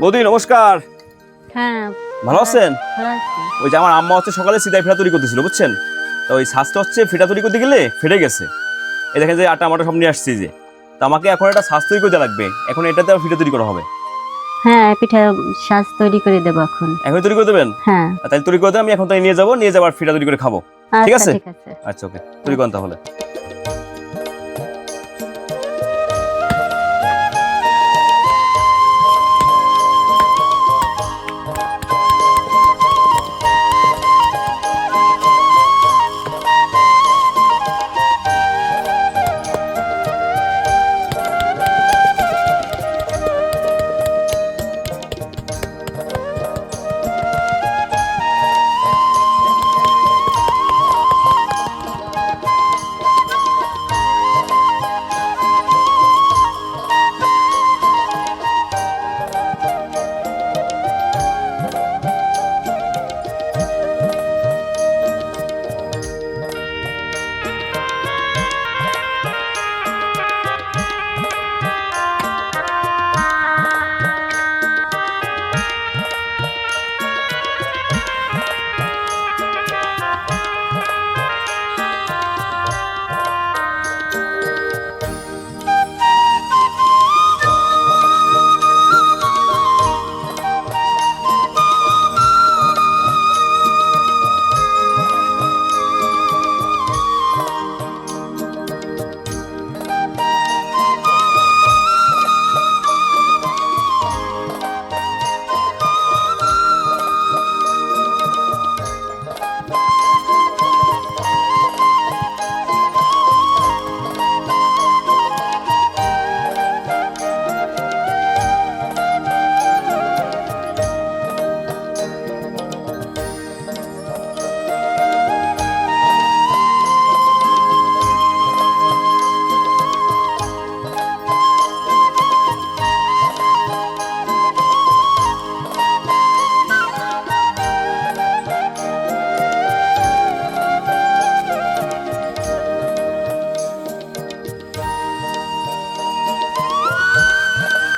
বৌদি নমস্কার। হ্যাঁ। ভালো আছেন? ওই যে আমার আম্মা হচ্ছে সকালে সিদাই ফিটা তৈরি করতেছিল বুঝছেন? তো ওই শ্বাসটা হচ্ছে ফিটা তৈরি করতে গেলে ফেটে গেছে। এই দেখেন যে আটা মাটা সব নিয়ে আসছি যে। তো আমাকে এখন একটা শ্বাস তৈরি করতে লাগবে। এখন এটাতে ফিটা তৈরি করা হবে। হ্যাঁ পিঠা সাজ তৈরি করে দেবো এখন। এখন তৈরি করে দেবেন? হ্যাঁ। তাহলে তৈরি করে দেবেন আমি এখন তাই নিয়ে যাব নিয়ে যাবার ফিটা তৈরি করে খাব। ঠিক আচ্ছা আছে? ঠিক আছে। আচ্ছা ওকে। তৈরি করেন তাহলে।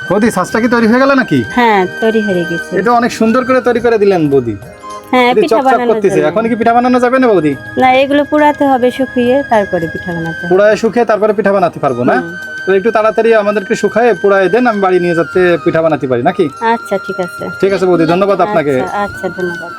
বৌদি সাজটা কি তৈরি হয়ে গেল নাকি? হ্যাঁ তৈরি হয়ে গেছে। এটা অনেক সুন্দর করে তৈরি করে দিলেন বৌদি। হ্যাঁ পিঠা চকচক করতেছে। এখন কি পিঠা বানানো যাবে না বৌদি? না এগুলো পুরাতে হবে শুকিয়ে তারপরে পিঠা বানাতে হবে। পোড়ায় শুকিয়ে তারপরে পিঠা বানাতে পারব না? তো একটু তাড়াতাড়ি আমাদেরকে শুকায় পোড়ায় দেন আমি বাড়ি নিয়ে যাতে পিঠা বানাতে পারি নাকি? আচ্ছা ঠিক আছে। ঠিক আছে বৌদি ধন্যবাদ আপনাকে। আচ্ছা, আচ্ছা ধন্যবাদ।